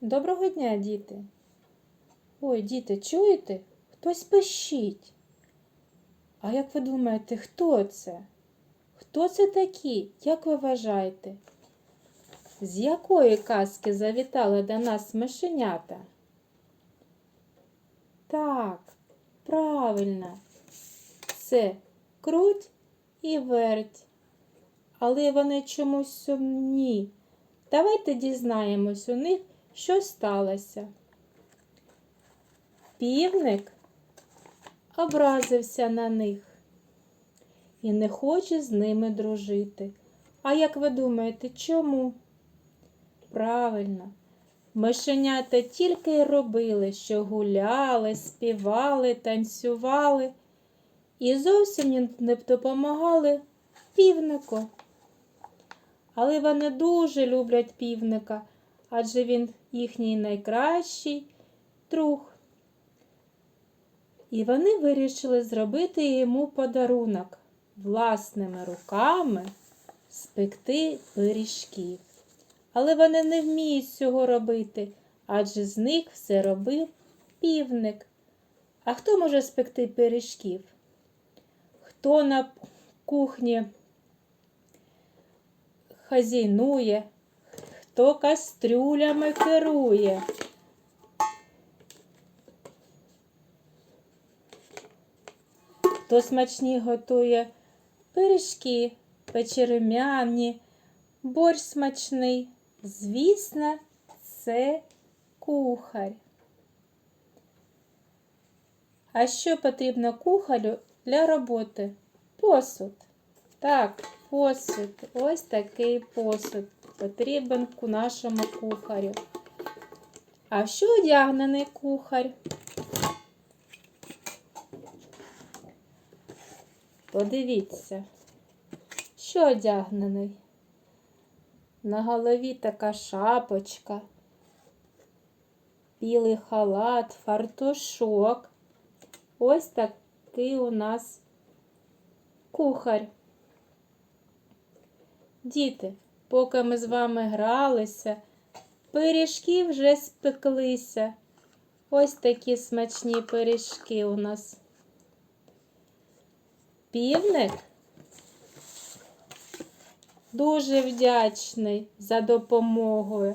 Доброго дня, діти. Ой, діти, чуєте? Хтось пищить. А як ви думаєте, хто це? Хто це такі? Як ви вважаєте? З якої казки завітали до нас мишенята? Так, правильно. Це круть і верть. Але вони чомусь сумні. Давайте дізнаємось у них, що сталося. Півник образився на них і не хоче з ними дружити. А як ви думаєте, чому? Правильно, мишенята тільки й робили, що гуляли, співали, танцювали і зовсім не допомагали півнику. Але вони дуже люблять півника, адже він їхній найкращий друг. І вони вирішили зробити йому подарунок власними руками спекти пиріжків. Але вони не вміють цього робити, адже з них все робив півник. А хто може спекти пиріжків? Хто на кухні хазяйнує, хто кастрюлями керує? Хто смачні готує пиріжки, печерем'яні, борщ смачний. Звісно, це кухар. А що потрібно кухарю для роботи? Посуд. Так, посуд. Ось такий посуд потрібен ку- нашому кухарю. А що одягнений кухар? Подивіться, що одягнений. На голові така шапочка, білий халат, фартушок. Ось такий у нас кухар. Діти, поки ми з вами гралися, пиріжки вже спеклися. Ось такі смачні пиріжки у нас. Півник дуже вдячний за допомогою.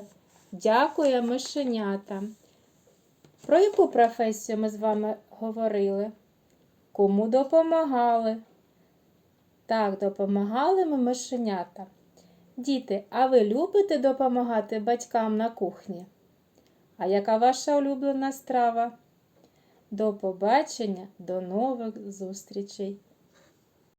Дякує мишенятам. Про яку професію ми з вами говорили? Кому допомагали? Так, допомагали ми мишенята. Діти, а ви любите допомагати батькам на кухні? А яка ваша улюблена страва? До побачення, до нових зустрічей!